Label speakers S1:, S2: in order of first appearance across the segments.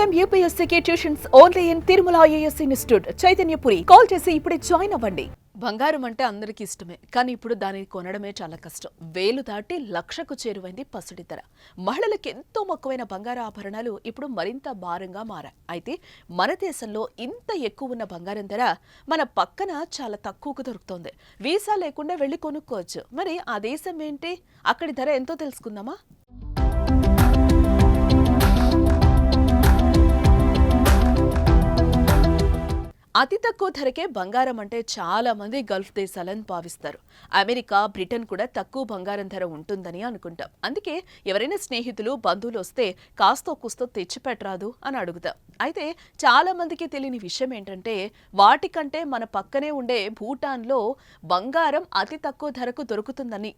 S1: Time యూపీఎస్సీకి tuitions only in Tirumala IAS institute Chaitanyapuri call చేసి ఇప్పుడే join అవ్వండి. బంగారం అంటే అందరికీ ఇష్టమే కానీ ఇప్పుడు దానిని కొనడమే చాలా కష్టం. వేలు దాటి లక్షకు చేరువైంది పసుడి ధర. మహిళలకు ఎంతో మక్కువైన బంగారు ఆభరణాలు ఇప్పుడు మరింత భారంగా మారాయి. అయితే మన దేశంలో ఇంత ఎక్కువ ఉన్న బంగారం ధర మన పక్కన చాలా తక్కువకు దొరుకుతోంది. వీసా లేకుండా వెళ్ళి కొనుక్కోవచ్చు. మరి ఆ దేశం ఏంటి? అక్కడి ధర ఎంతో తెలుసుకుందామా? అతి తక్కువ ధరకే బంగారం అంటే చాలా మంది గల్ఫ్ దేశాలని భావిస్తారు. అమెరికా బ్రిటన్ కూడా తక్కువ బంగారం ధర ఉంటుందని అనుకుంటాం. అందుకే ఎవరైనా స్నేహితులు బంధువులు వస్తే కాస్తో కూస్తో తెచ్చిపెట్టరాదు అని అడుగుతాం. అయితే చాలా మందికి తెలియని విషయం ఏంటంటే వాటికంటే మన పక్కనే ఉండే భూటాన్లో బంగారం అతి తక్కువ ధరకు దొరుకుతుందని.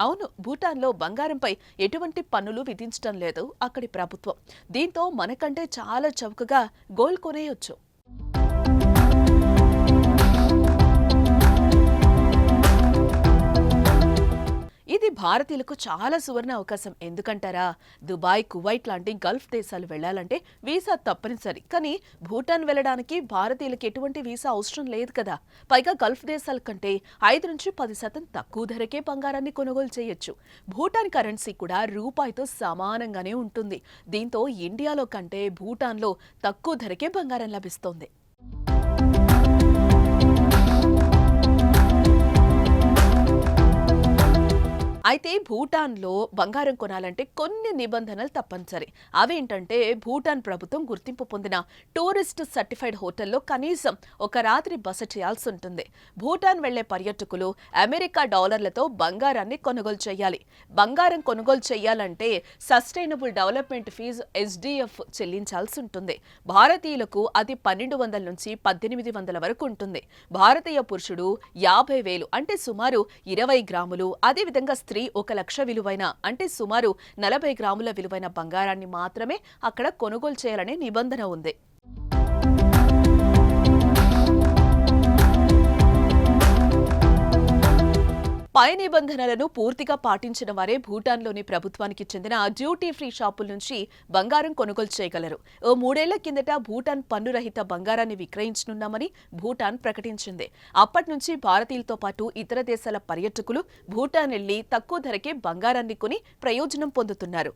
S1: అవును భూటాన్లో బంగారంపై ఎటువంటి పన్నులు విధించడం లేదు అక్కడి ప్రభుత్వం. దీంతో మనకంటే చాలా చౌకగా గోల్డ్ కొనేయొచ్చు. ఇది భారతీయులకు చాలా సువర్ణ అవకాశం. ఎందుకంటారా? దుబాయ్ కువైట్ లాంటి గల్ఫ్ దేశాలు వెళ్ళాలంటే వీసా తప్పనిసరి. కానీ భూటాన్ వెళ్ళడానికి భారతీయులకు ఎటువంటి వీసా అవసరం లేదు కదా. పైగా గల్ఫ్ దేశాల కంటే ఐదు నుంచి పది శాతం తక్కువ ధరకే బంగారాన్ని కొనుగోలు చేయొచ్చు. భూటాన్ కరెన్సీ కూడా రూపాయితో సమానంగానే ఉంటుంది. దీంతో ఇండియాలో కంటే భూటాన్లో తక్కువ ధరకే బంగారం లభిస్తోంది. అయితే భూటాన్లో బంగారం కొనాలంటే కొన్ని నిబంధనలు తప్పనిసరి. అవేంటంటే భూటాన్ ప్రభుత్వం గుర్తింపు పొందిన టూరిస్ట్ సర్టిఫైడ్ హోటల్లో కనీసం ఒక రాత్రి బస చేయాల్సి ఉంటుంది. భూటాన్ వెళ్ళే పర్యాటకులు అమెరికా డాలర్లతో బంగారాన్ని కొనుగోలు చేయాలి. బంగారం కొనుగోలు చేయాలంటే సస్టైనబుల్ డెవలప్మెంట్ ఫీజు ఎస్డిఎఫ్ చెల్లించాల్సి ఉంటుంది. భారతీయులకు అది పన్నెండు వందల నుంచి పద్దెనిమిది వందల వరకు ఉంటుంది. భారతీయ పురుషుడు యాభై వేలు అంటే సుమారు ఇరవై గ్రాములు. అదేవిధంగా స్త్రీ ఒక లక్ష విలువైన అంటే సుమారు నలభై గ్రాముల విలువైన బంగారాన్ని మాత్రమే అక్కడ కొనుగోలు చేయాలనే నిబంధన ఉంది. పై నిబంధనలను పూర్తిగా పాటించిన వారే భూటాన్లోని ప్రభుత్వానికి చెందిన డ్యూటీ ఫ్రీ షాపుల నుంచి బంగారం కొనుగోలు చేయగలరు. ఓ మూడేళ్ళ కిందట భూటాన్ పన్నురహిత బంగారాన్ని విక్రయించనున్నామని భూటాన్ ప్రకటించింది. అప్పటి నుంచి భారతీయులతో పాటు ఇతర దేశాల పర్యాటకులు భూటాన్ వెళ్ళి తక్కువ ధరకే బంగారాన్ని కొని ప్రయోజనం పొందుతున్నారు.